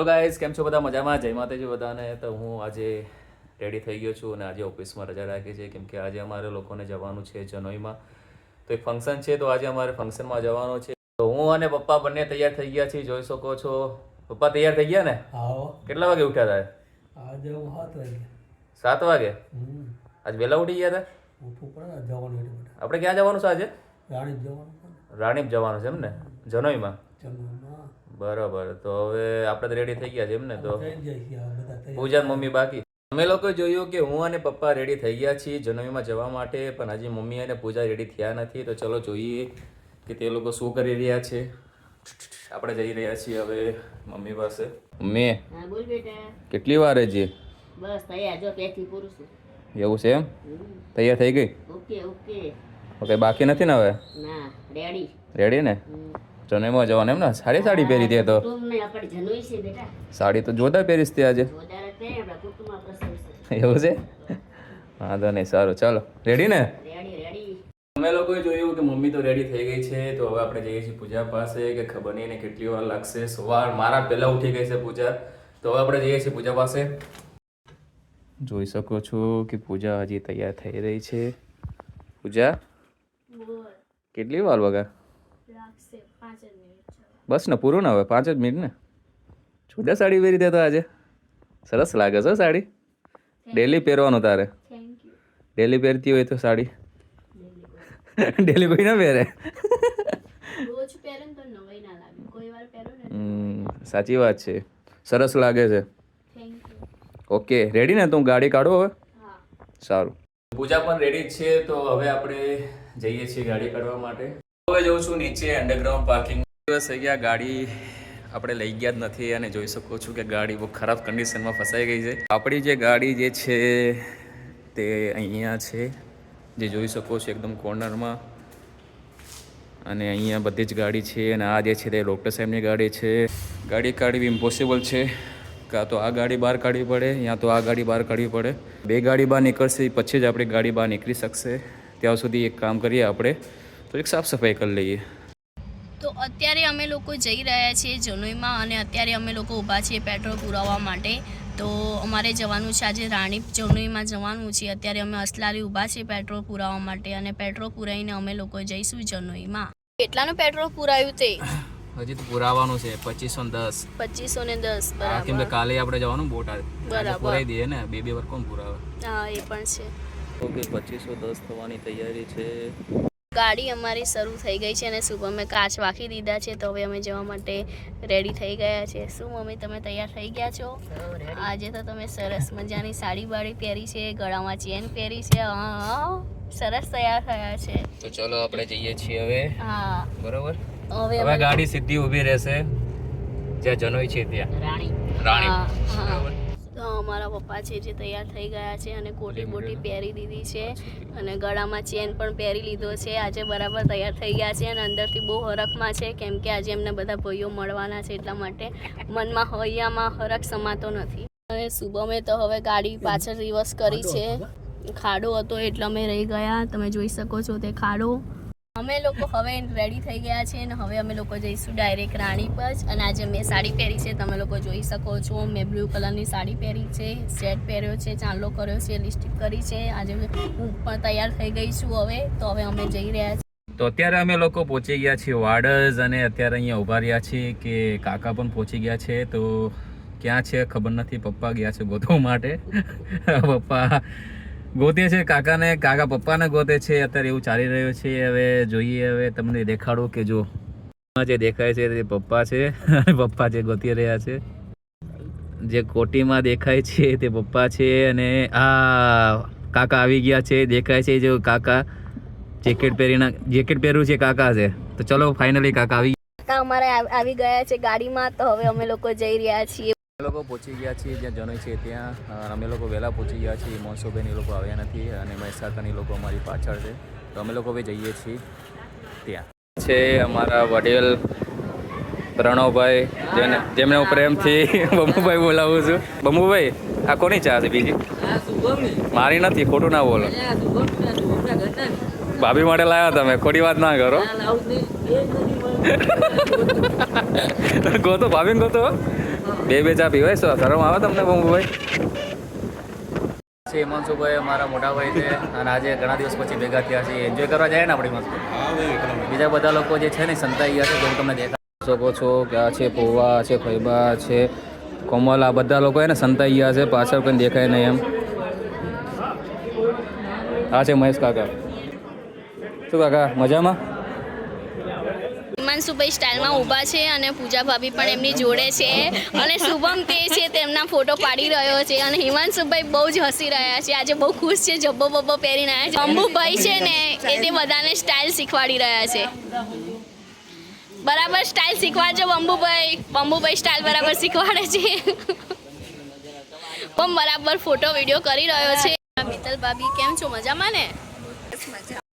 તો ગાઈઝ કેમ છો બધા? મજામાં? જય માતાજી બધાને. તો હું આજે રેડી થઈ ગયો છું અને આજે ઓફિસમાં રજા રાખી છે. કેમ કે આજે અમારે લોકોને જવાનું છે જનોઈમાં. તો એક ફંક્શન છે તો આજે અમારે ફંક્શનમાં જવાનું છે. તો હું અને પપ્પા બંને તૈયાર થઈ ગયા છીએ. જોઈ શકો છો. પપ્પા તૈયાર થઈ ગયા ને? કેટલા વાગે ઉઠ્યા હતા આજે હું વાગે. સાત વાગે? આજ વહેલા ઉઠી ગયા હતા આપણે ક્યાં જવાનું છે આજે? રાણીપ જવાનું છે. રાણીપ જવાનું છે એમ ને? જનોઈમાં. બરાબર તો હવે આપણે તો રેડી થઈ ગયા છે એમ ને તો પૂજા મમ્મી બાકી. અમે લોકો જોયું કે હું અને પપ્પા રેડી થઈ ગયા છીએ જન્મીમાં જવા માટે પણ હજી મમ્મી અને પૂજા રેડી થયા નથી તો ચલો જોઈએ કે તે લોકો શું કરી રહ્યા છે. આપણે જઈ રહ્યા છીએ હવે મમ્મી પાસે. મમ્મી હા બોલ બેટા. કેટલી વાર હજી? બસ તૈયાર જો પેથી પૂરું છું. એવું છે એમ? તૈયાર થઈ ગઈ? Okay okay. ઓકે બાકી નથી ને હવે? ના રેડી. રેડી ને? જનવીમાં જવાનું એમ ને? સાડી સાડી પહેરી દે તો? સાડી તો જોરદાર પહેરીશ તે આજે. એવું છે? વાંધો નહીં સારું ચાલો. રેડી ને? રેડી રેડી અમે લોકોએ જોયું કે મમ્મી તો રેડી થઈ ગઈ છે તો હવે આપણે જઈએ છીએ પૂજા પાસે કે ખબર નહીં ને કેટલી વાર લાગશે. સવાર મારા પહેલાં ઉઠી ગઈ છે પૂજા. તો હવે આપણે જઈએ છીએ પૂજા પાસે. જોઈ શકો છો કે પૂજા હજી તૈયાર થઈ રહી છે. પૂજા? કેટલી વાર વગર? બસ ને પૂરું ને હવે પાંચ જ મિનિટ ને. જુદા સાડી પહેરી દે તો આજે. સરસ લાગે છે હો સાડી. ડેલી પહેરવાનું તારે. ડેલી પહેરતી હોય તો સાડી. ડેલી કોઈ ના પહેરે. રોજ પહેરો ને તો નવાઈ ના લાગે. કોઈ વાર પહેરો ને હમ, સાચી વાત છે. સરસ લાગે છે. ઓકે રેડી ને? તું ગાડી કાઢો હવે. સારું. પૂજા પણ રેડી છે તો હવે આપણે જઈએ છીએ ગાડી કાઢવા માટે. હવે જઉં છું નીચે અંડરગ્રાઉન્ડ પાર્કિંગ દિવસ થઈ ગયા, ગાડી આપણે લઈ ગયા જ નથી અને જોઈ શકો છો કે ગાડી બહુ ખરાબ કન્ડિશનમાં ફસાઈ ગઈ છે. આપણી જે ગાડી જે છે તે અહીંયા છે, જે જોઈ શકો છો એકદમ કોર્નરમાં અને અહીંયા બધી જ ગાડી છે અને આ જે છે તે ડૉક્ટર સાહેબની ગાડી છે. ગાડી કાઢવી ઇમ્પોસિબલ છે. કાં તો આ ગાડી બહાર કાઢવી પડે, યા તો આ ગાડી બહાર કાઢવી પડે. બે ગાડી બહાર નીકળશે પછી જ આપણી ગાડી બહાર નીકળી શકશે. ત્યાં સુધી એક કામ કરીએ આપણે, તો એક સાફ સફાઈ કરી લઈએ. તો અત્યારે અમે લોકો જઈ રહ્યા છીએ જનોઈમાં અને અત્યારે અમે લોકો ઊભા છીએ પેટ્રોલ પુરાવવા માટે. તો અમારે જવાનું છે આજે રાણીપ જનોઈમાં જવાનું છે. અત્યારે અમે અસલારી ઊભા છીએ પેટ્રોલ પુરાવવા માટે અને પેટ્રોલ પુરાવીને અમે લોકો જઈશું જનોઈમાં. કેટલાનું પેટ્રોલ પુરાયું તે? હજી તો પુરાવાનું છે પચીસો દસ. પચીસો ને દસ કેમ કે કાલે આપણે જવાનું બોટાદ બરાબર. પુરાઈ દઈએ ને બે બે વાર કોણ પુરાવે? હા એ પણ છે. ઓકે પચીસો દસ થવાની તૈયારી છે. ગાડી અમારી શરૂ થઈ ગઈ છે અને શું અમે કાચ વાખી દીધા છે તો હવે અમે જવા માટે રેડી થઈ ગયા છે. શું મમ્મી તમે તૈયાર થઈ ગયા છો? આજે તો તમે સરસ મજાની સાડી બાડી પહેરી છે ગળામાં ચેન પહેરી છે હા, સરસ તૈયાર થયા છે. તો ચલો આપણે જઈએ છીએ હવે. હા. બરોબર? હવે હવે ગાડી સીધી ઊભી રહેશે. જ્યાં જનોઈ છે ત્યાં. રાણી. રાણી. બરોબર? અમારા પપ્પા છે જે તૈયાર થઈ ગયા છે અને કોટી બોટી પહેરી દીધી છે અને ગળામાં ચેન પણ પહેરી લીધો છે. આજે બરાબર તૈયાર થઈ ગયા છે અને અંદરથી બહુ હરખમાં છે કેમ કે આજે એમને બધા ભાઈઓ મળવાના છે એટલા માટે મનમાં હૈયામાં હરખ સમાતો નથી. અને શુભમે તો હવે ગાડી પાછળ રિવર્સ કરી છે. ખાડો હતો એટલે અમે રહી ગયા. તમે જોઈ શકો છો તે ખાડો. અમે લોકો હવે રેડી થઈ ગયા છે અને હવે અમે લોકો જઈશું ડાયરેક્ટ રાણી પર અને આજે મેં સાડી પહેરી છે, તમે લોકો જોઈ શકો છો. મેં બ્લુ કલરની સાડી પહેરી છે સેટ પહેર્યો છે, ચાંદલો કર્યો છે લિપસ્ટિક કરી છે. આજે હું પણ તૈયાર થઈ ગઈ છું હવે, તો હવે અમે જઈ રહ્યા છીએ. તો અત્યારે અમે લોકો પહોંચી ગયા છીએ વાડજ અને અત્યારે અહીંયા ઊભા રહ્યા છીએ કે કાકા પણ પહોંચી ગયા છે. તો ક્યાં છે ખબર નથી, પપ્પા ગયા છે ગોતવા માટે. પપ્પા ગોતે છે, કાકાને, કાકા પપ્પાને ગોતે છે, અત્યારે એવું ચાલી રહ્યું છે. હવે જોઈએ, હવે તમને દેખાડો કે જો જે દેખાય છે તે પપ્પા છે. પપ્પા જે ગોતી રહ્યા છે. જે કોટીમાં દેખાય છે તે પપ્પા છે અને આ કાકા આવી ગયા છે. દેખાય છે જો કાકા જેકેટ પહેરીને, જેકેટ પહેર્યું છે કાકા છે. તો ચલો ફાઇનલી કાકા આવી કાકા અમારે આવી ગયા છે ગાડીમાં. તો હવે અમે લોકો જઈ રહ્યા છીએ. અમે લોકો પહોંચી ગયા છીએ જ્યાં જનોઈ છે ત્યાં. અમે લોકો વહેલા પહોંચી ગયા છીએ. મોનસુબેન એ લોકો આવ્યા નથી અને મહેસાગરની લોકો અમારી પાછળ છે. તો અમે લોકો હવે જઈએ છીએ ત્યાં. છે અમારા વડીલ પ્રણવભાઈ જેને જેમને હું પ્રેમથી બમુભાઈ બોલાવું છું. બમુભાઈ આ કોની ચા છે બીજી? મારી નથી ખોટું ના બોલો. ભાભી માટે લાવ્યા તમે ખોટી વાત ના કરો. ગોતો ભાભીને ગોતો. બે બે ચા પીવાય? શું શરમ આવે તમને ભાઈ છે હિમાંશુભાઈ અમારા મોટા ભાઈ છે અને આજે ઘણા દિવસ પછી ભેગા થયા છે એન્જોય કરવા જાય ને આપણી મસ્ત? બીજા બધા લોકો જે છે ને સંતાઈ ગયા છે જેમ તમને દેખા શકો છો કે આ છે પોવા છે ફૈબા છે કોમલ આ બધા લોકો એને સંતાઈ ગયા છે પાછળ કંઈ દેખાય નહીં એમ. આ છે મહેશ કાકા. શું કાકા મજામાં? હિમાંશુભાઈ સ્ટાઇલમાં ઊભા છે અને પૂજા ભાભી પણ એમની જોડે છે. અને શુભમ તે છે તેમના ફોટો પાડી રહ્યો છે અને હિમાંશુભાઈ બહુ જ હસી રહ્યા છે. આજે બહુ ખુશ છે જબ્બો બબ્બો પહેરીને આવ્યા છે. અંબુભાઈ છે ને એ તે બધાને સ્ટાઇલ શીખવાડી રહ્યા છે. બરાબર સ્ટાઇલ શીખવાડજો બંબુભાઈ બંબુભાઈ સ્ટાઇલ બરાબર શીખવાડે છે. પણ બરાબર ફોટો વીડિયો કરી રહ્યો છે. મિત્તલ ભાભી કેમ છો? મજામાં ને?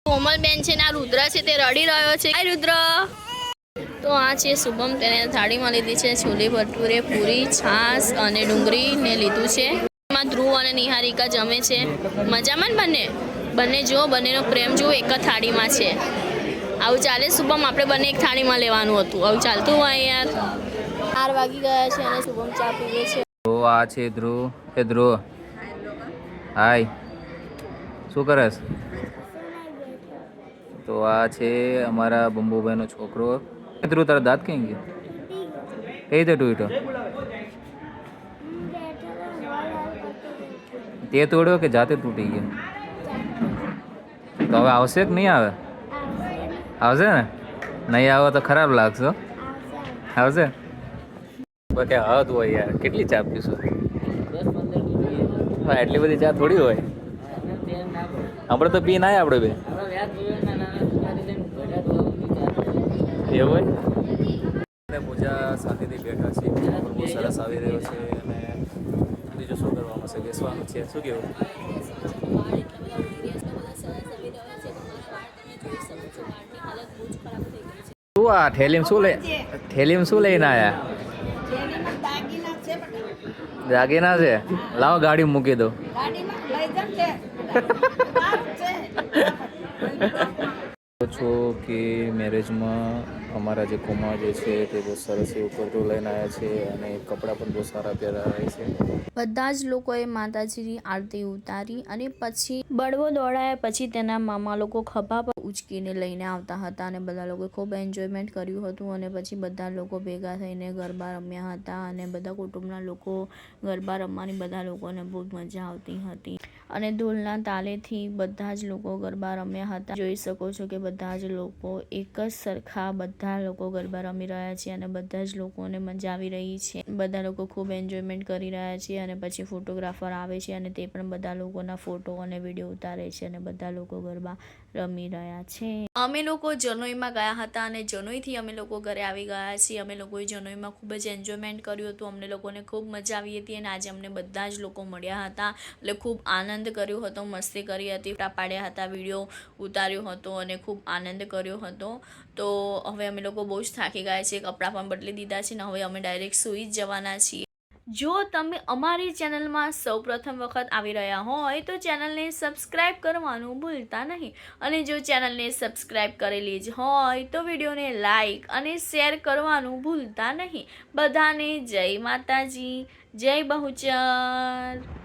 કોમલબેન છે ને આ રુદ્ર છે તે રડી રહ્યો છે. રુદ્ર. તો આ છે શુભમ. તેને થાળીમાં લીધી છે છોલે ભટુરે, પૂરી, છાશ અને ડુંગળી ને લીધું છે. એમાં ધ્રુવ અને નિહારિકા જમે છે. મજામાં બંને? બંને જો, બંનેનો પ્રેમ જો એક જ થાળીમાં છે. આવું ચાલે શુભમ? આપણે બંને એક થાળીમાં લેવાનું હતું. આવું ચાલતું હોય યાર. ચાર વાગી ગયા છે અને શુભમ ચા પીવે છે. તો આ છે ધ્રુવ. એ ધ્રુવ. હાય. શું કરસ? તો આ છે અમારા બંબુભાઈનો છોકરો. તારા દાંત કઈ ગયા? કઈ રીતે તૂટ્યો? તે તોડ્યો કે જાતે તૂટી ગયો? તો હવે આવશે કે નહીં આવે? આવશે ને? નહીં આવે તો ખરાબ લાગશે આવશે? કે હદ હોય યાર, કેટલી ચા પીશું? એટલી બધી ચા થોડી હોય. આપણે તો પી ના આપણે બે. એવું હોય? પૂજા શાંતિથી બેઠા છે બહુ સરસ આવી રહ્યો છે અને બીજું શું કરવામાં છે બેસવાનું છે. શું કેવું? શું આ થેલીમ શું લઈ થેલીમ શું લઈને આયા? દાગીના છે. લાવો ગાડી મૂકી દો છો કે મેરેજમાં અમારા જે કુમાર જે છે તે બહુ સરસ એવું કરતું લઈને આવ્યા છે અને કપડાં પણ બહુ સારા પહેરાવે છે. બધા જ લોકોએ માતાજીની આરતી ઉતારી અને પછી બળવો દોડાયા પછી તેના મામા લોકો ખભા પર ઉચકીને લઈને આવતા હતા અને બધા લોકોએ ખૂબ એન્જોયમેન્ટ કર્યું હતું અને પછી બધા લોકો ભેગા થઈને ગરબા રમ્યા હતા અને બધા કુટુંબના લોકો ગરબા રમવાની બધા લોકોને બહુ મજા આવતી હતી. અને ઢોલના તાલેથી બધા જ લોકો ગરબા રમ્યા હતા. જોઈ શકો છો કે બધા જ લોકો એક જ સરખા બધા લોકો ગરબા રમી રહ્યા છે અને બધા જ લોકોને મજા આવી રહી છે. બધા લોકો ખૂબ એન્જોયમેન્ટ કરી રહ્યા છે અને પછી ફોટોગ્રાફર આવે છે અને તે પણ બધા લોકોના ફોટો અને વીડિયો ઉતારે છે અને બધા લોકો ગરબા રમી રહ્યા છે. અમે લોકો જનોઈમાં ગયા હતા અને જનોઈથી અમે લોકો ઘરે આવી ગયા છીએ. અમે લોકોએ જનોઈમાં ખૂબ જ એન્જોયમેન્ટ કર્યું હતું. અમને લોકોને ખૂબ મજા આવી હતી અને આજે અમને બધા જ લોકો મળ્યા હતા. એટલે ખૂબ આનંદ કર્યો હતો, મસ્તી કરી હતી પાડ્યા હતા વીડિયો ઉતાર્યો હતો અને ખૂબ આનંદ કર્યો હતો. તો હવે અમે લોકો બહુ જ થાકી ગયા છીએ. કપડાં પણ બદલી દીધા છે ને હવે અમે ડાયરેક્ટ સૂઈ જ જવાના છીએ. જો તમે અમારી ચેનલમાં સૌપ્રથમ વખત આવી રહ્યા હોય તો ચેનલને સબસ્ક્રાઈબ કરવાનું ભૂલતા નહીં. અને જો ચેનલને સબસ્ક્રાઈબ કરેલી જ હોય તો વિડીયોને લાઈક અને શેર કરવાનું ભૂલતા નહીં. બધાને જય માતાજી, જય બહુચર.